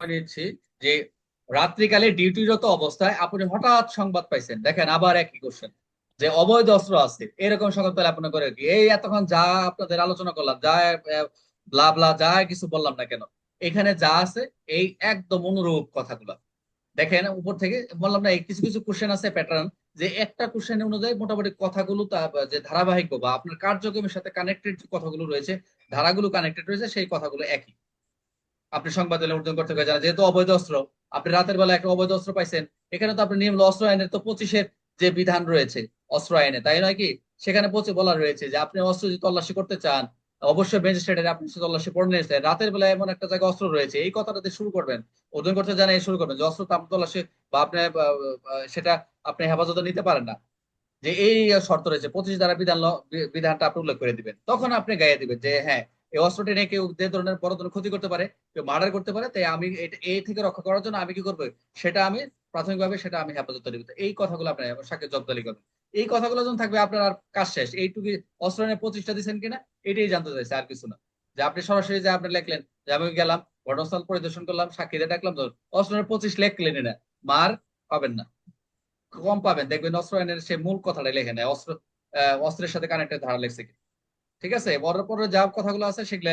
নিচ্ছি যে রাত্রিকালে ডিউটিরত অবস্থায় আপনি হঠাৎ সংবাদ পাইছেন। দেখেন আবার একই কোশ্চেন যে অবৈধ অস্ত্র আছে, এরকম সংবাদ পেলে আপনি করে কি? এই এতক্ষণ যা আপনাদের আলোচনা করলাম, যা ব্লা যা কিছু বললাম না কেন? এখানে যা আছে, এই একদম অনুরূপ কথাগুলো। দেখেন উপর থেকে বললাম না কিছু কিছু কোশ্চেন আছে প্যাটার্ন যে একটা কোশ্চেন অনুযায়ী মোটামুটি কথাগুলো যে ধারাবাহিক বা আপনার কার্যক্রমের সাথে কানেক্টেড কথাগুলো রয়েছে, ধারাগুলো কানেক্টেড রয়েছে, সেই কথাগুলো একই। আপনি সংবাদ অর্জন করতে জানেন যেহেতু অবৈধ অস্ত্র, আপনি রাতের বেলা একটা অবৈধ অস্ত্র পাইছেন, এখানে তো আপনি নিয়ম অস্ত্র আইনের তো পঁচিশের যে বিধান রয়েছে, অস্ত্র আইনে, তাই নয় কি? সেখানে পঁচিশ বলা রয়েছে যে আপনি অস্ত্র যদি তল্লাশি করতে চান, অবশ্যই ম্যাজিস্ট্রেটের আপনি তল্লাশি করে নিয়েছেন রাতের বেলা এমন একটা জায়গায় অস্ত্র রয়েছে, এই কথাটা দিয়ে শুরু করবেন ওজন করতে জানে শুরু করবেন, যে অস্ত্র আপনি তল্লাশি বা আপনি সেটা আপনি হেফাজতে নিতে পারেন না। যে এই শর্ত রয়েছে, পঁচিশ দ্বারা বিধান বিধানটা আপনি উল্লেখ করে দিবেন, তখন আপনি গাইয়ে দিবেন যে হ্যাঁ এই অস্ত্রটি নিয়ে কেউ যে ধরনের বড় ধরনের ক্ষতি করতে পারে, কেউ মার্ডার করতে পারে, তাই আমি এই থেকে রক্ষা করার জন্য আমি কি করব? সেটা আমি প্রাথমিকভাবে সেটা আমি হেফাজত দিব এই কথাগুলো আপনার সাক্ষী জব্দালি করবেন এই কথাগুলো যখন থাকবে, আপনার আর কাজ শেষ। এইটুকু অস্ত্র নিয়ে প্রতিষ্ঠা দিচ্ছেন কিনা, এটাই জানতে চাইছে, আর কিছু না। যে আপনি সরাসরি যে আপনি লিখলেন, যে আমি গেলাম, ঘটনাস্থল পরিদর্শন করলাম সাক্ষীদের ডাকলাম অস্ত্র পঁচিশ লেখলেন না। মার পাবেন না। কম পাবেন। দেখবেন অস্ত্র আইনের সে মূল কথাটা লেখে নেয় অস্ত্র অস্ত্রের সাথে কানেক্টেড ধারা লেখছে ঠিক আছে? পরের পরে যা কথাগুলো আছে সেগুলো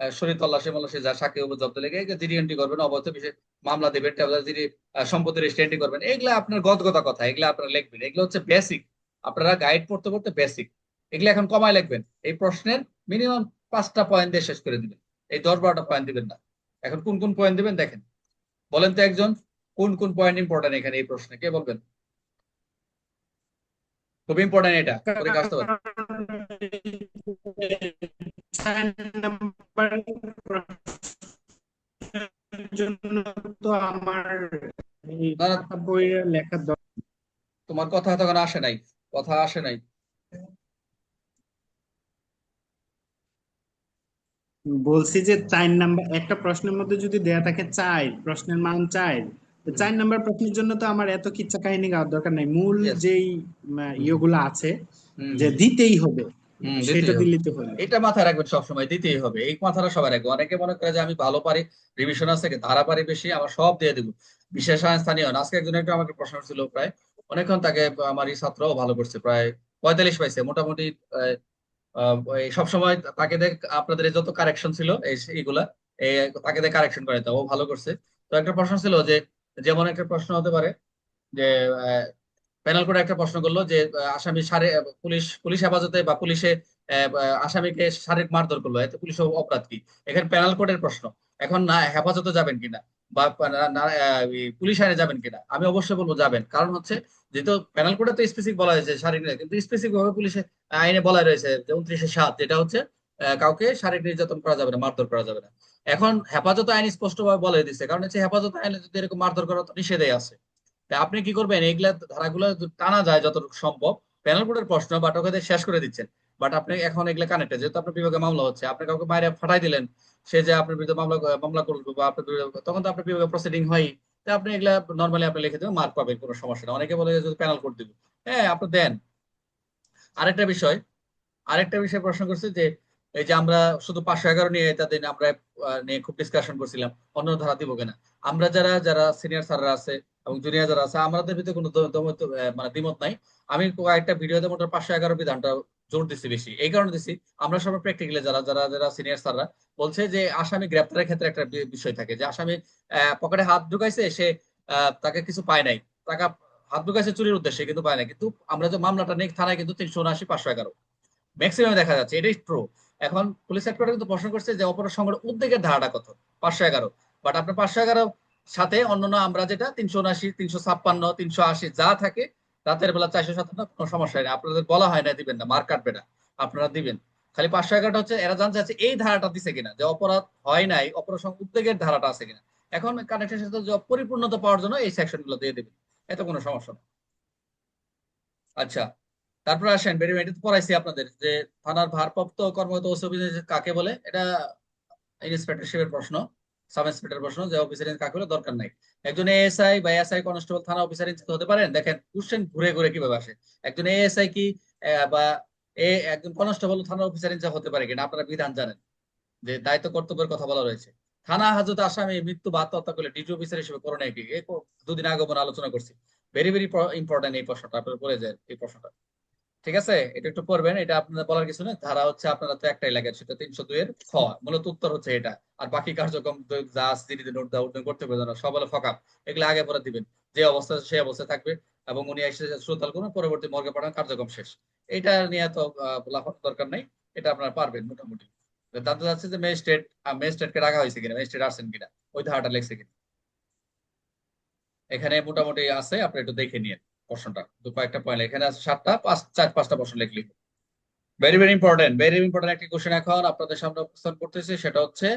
শরীর তল্লাশি মল্লাশি যা সাক্ষী জব্দ লেগে জিডি এন্ট্রি করবেন অবৈধ বিষয়ে মামলা দেবেন জিডি সম্পত্তি রেজিস্ট্রি করবেন এগুলো আপনার গদগতা কথা এগুলো আপনারা লিখবেন। এগুলো হচ্ছে বেসিক আপনারা গাইড পড়তে পড়তে বেসিক এগুলো এখন কমায় লিখবেন। এই প্রশ্নের মিনিমাম পাঁচটা পয়েন্ট দিয়ে শেষ করে দিবেন। এই দশ বারোটা পয়েন্ট দিবেন না। এখন কোন কোন পয়েন্ট দিবেন দেখেন। বলেন তো একজন কোন কোন পয়েন্ট ইম্পর্টেন্ট এখানে এই প্রশ্নে? কে বলবেন? খুব ইম্পর্টেন্ট এটা। পারে। তোমার কথা তখন আসে নাই, কথা আসে নাই। বলছি যে চার নাম্বার, একটা প্রশ্নের মধ্যে যদি দেয়া থাকে চাই প্রশ্নের মান চাই চার নাম্বার প্রশ্নের জন্য তো আমার এত কিচ্ছা কাহিনী গাওয়ার দরকার নাই। মূল যেই ইয়েগুলো আছে যে দিতেই হবে এটা মাথায় রাখবেন সবসময় দিতেই হবে। এই মাথাটা সবাই রাখবে অনেকে মনে করে যে আমি ভালো পারি রিভিশন আছে ধারা পারি বেশি আমার সব দিয়ে দেবো। বিশেষ স্থানীয় আজকে একজন একটু আমাকে প্রশ্ন ছিল প্রায়। অনেকক্ষণ তাকে আমার এই ছাত্রও ভালো করছে প্রায় পঁয়তাল্লিশ পাইছে। মোটামুটি সবসময় তাকে দেখ আপনাদের যত কারেকশন ছিল এইগুলা তাকে দেখ কারেকশন করে ও ভালো করছে। তো একটা প্রশ্ন ছিল যে যেমন একটা প্রশ্ন হতে পারে যে প্যানেল করে একটা প্রশ্ন করল যে আসামি সারে, পুলিশ পুলিশ হেফাজতে বা পুলিশে আসামিকে শারীরিক মারধর করল, এতে পুলিশ অপরাধ কি? এখানে প্যানেল কোডের প্রশ্ন, এখন না, হেফাজতে যাবেন কিনা? বা পুলিশ আইনে যাবেন কিনা? আমি অবশ্যই বলব যাবেন, কারণ হচ্ছে যেহেতু প্যানেল কোডে তো স্পেসিফিক বলা হয়েছে শারীরিক কিন্তু স্পেসিফিক ভাবে পুলিশে আইনে বলা রয়েছে যে, উনত্রিশে সাত, যেটা হচ্ছে কাউকে শারীরিক নির্যাতন করা যাবে না, মারধর করা যাবে না। এখন হেফাজত আইন স্পষ্ট ভাবে বলে দিচ্ছে কারণ হচ্ছে হেফাজত আইনে যদি এরকম মারধর করা নিষেধে আছে আপনি কি করবেন? এইগুলা ধারাগুলো টানা যায় যতটুকু সম্ভব। প্যানেল বোর্ডের প্রশ্ন বাট ওকে শেষ করে দিচ্ছেন। বাট আপনি এখন এগুলা কানেক্টে যেহেতু আপনার বিভাগে মামলা হচ্ছে, আপনি কাউকে বাইরে ফাটাই দিলেন, সে যে আপনার বিরুদ্ধে মামলা মামলা করবে বা আপনার তখন তো আপনার বিভাগে প্রসিডিং হয়। তা আপনি এগুলা নর্মালি আপনি লিখে দেবেন মার্ক পাবেন, কোনো সমস্যা না অনেকে বলে যদি প্যানেল কোড দিব। হ্যাঁ আপনি দেন। আরেকটা বিষয় আরেকটা বিষয় প্রশ্ন করছে যে এই যে আমরা শুধু পাঁচশো এগারো নিয়ে তাদের আমরা নিয়ে খুব ডিসকাশন করছিলাম, অন্য ধারা দিব কিনা। আমরা যারা যারা সিনিয়র স্যাররা আছে এবং জুনিয়র যারা আছে, আমাদের ভিতরে কোনো মানে দ্বিমত নাই। আমি কয়েকটা ভিডিওতে মোটর পাঁচশো এগারো বিধানটা জোর দিচ্ছি বেশি। এই কারণে দিচ্ছি আমরা সবাই প্র্যাকটিক্যালি যারা যারা যারা সিনিয়র স্যাররা বলছে যে আসামি গ্রেপ্তারের ক্ষেত্রে একটা বিষয় থাকে যে আসামি পকেটে হাত ঢুকাইছে, সে তাকে কিছু পায় নাই। টাকা হাত ঢুকাইছে চুরির উদ্দেশ্যে, কিন্তু পায় না কিন্তু আমরা যে মামলাটা নেই থানায় কিন্তু তিনশো উনআশি, পাঁচশো এগারো। ম্যাক্সিমাম দেখা যাচ্ছে, এটাই ট্রু এখন পুলিশ হেডকোয়ার্টার কিন্তু প্রশ্ন করছে যে অপরাধ সংগ্রহ উদ্যোগের ধারাটা কত? পাঁচশো এগারো। বাট আপনার পাঁচশো এগারো সাথে অন্যান্য আমরা যেটা, তিনশো উনআশি, তিনশো ছাপ্পান্ন, তিনশো আশি যা থাকে রাতের বেলা চারশো সাতান্ন কোনো সমস্যা নেই আপনাদের বলা হয় না, দিবেন না, মার কাটবে না, আপনারা দিবেন। খালি পাঁচশো এগারোটা হচ্ছে, এরা জানতে চাচ্ছে এই ধারাটা দিছে কিনা, যে অপরাধ হয় নাই, অপরাধ উদ্যোগের ধারাটা আছে কিনা। এখন কানেকশন সাথে পরিপূর্ণতা পাওয়ার জন্য এই সেকশনগুলো দিয়ে দেবেন। এত কোনো সমস্যা না আচ্ছা। তারপরে আসেন বেরিমেন্ট পড়াইছি আপনাদের যে থানার ভারপ্রাপ্ত কর্মরত কাকে বলে? এটা ইন্সপেক্টরশিপের প্রশ্ন, সাব ইন্সপেক্টর প্রশ্ন, যে অফিসার কাকে বলে, দরকার নাই। একজন এএসআই বা এসআই কনস্টেবল থানা অফিসার ইনচার্জ হতে পারেন? দেখেন কোশ্চেন ঘুরে ঘুরে কীভাবে আসে? একজন এএসআই কি বা এ, একজন কনস্টেবল থানা অফিসার ইনচার্জ হতে পারে কিনা? আপনারা বিধান জানেন। যে দায়িত্ব কর্তব্যের কথা বলা রয়েছে। থানা হাজত আসামি মৃত্যু বা আত্মহত্যা করলে ডিজি অফিসার হিসেবে করণীয় কি? দুদিন আগে মনে আলোচনা করছি। ভেরি ভেরি ইম্পর্টেন্ট এই প্রশ্নটা, আপনার পড়ে যায় এই প্রশ্নটা। ঠিক আছে? এটা একটু পড়বেন এটা আপনাদের বলার কিছু নেই। ধারা হচ্ছে আপনারা তো একটাই লাগে সেটা তিনশো দুই এর খ। মূলত উত্তর হচ্ছে এটা। আর বাকি কার্যক্রম যা নোট করতে পারবে না সব হলো ফকাপ এগুলো আগে পরে দিবেন। যে অবস্থা সেই অবস্থায় থাকবে। এবং উনি এসে শ্রোতাল করুন পরবর্তী মর্গে পাঠান কার্যক্রম শেষ। এটা নিয়ে তো আহ, লাফানোর দরকার নেই। এটা আপনারা পারবেন মোটামুটি। জানতে চাচ্ছে যে ম্যাজিস্ট্রেট ম্যাজিস্ট্রেটকে রাখা হয়েছে কিনা ম্যাজিস্ট্রেট আসছেন কিনা? ওই ধারাটা লেগছে কিনা? এখানে মোটামুটি আছে আপনি একটু দেখে নিন প্রশ্নটা দু কয়েকটা পয়েন্ট এখানে আছে সাতটা, পাঁচ, চার, পাঁচটা প্রশ্ন লিখলি। Very very important very important একটা কোশ্চেন এখন আপনাদের সামনে উপস্থাপন করতেছি, সেটা হচ্ছে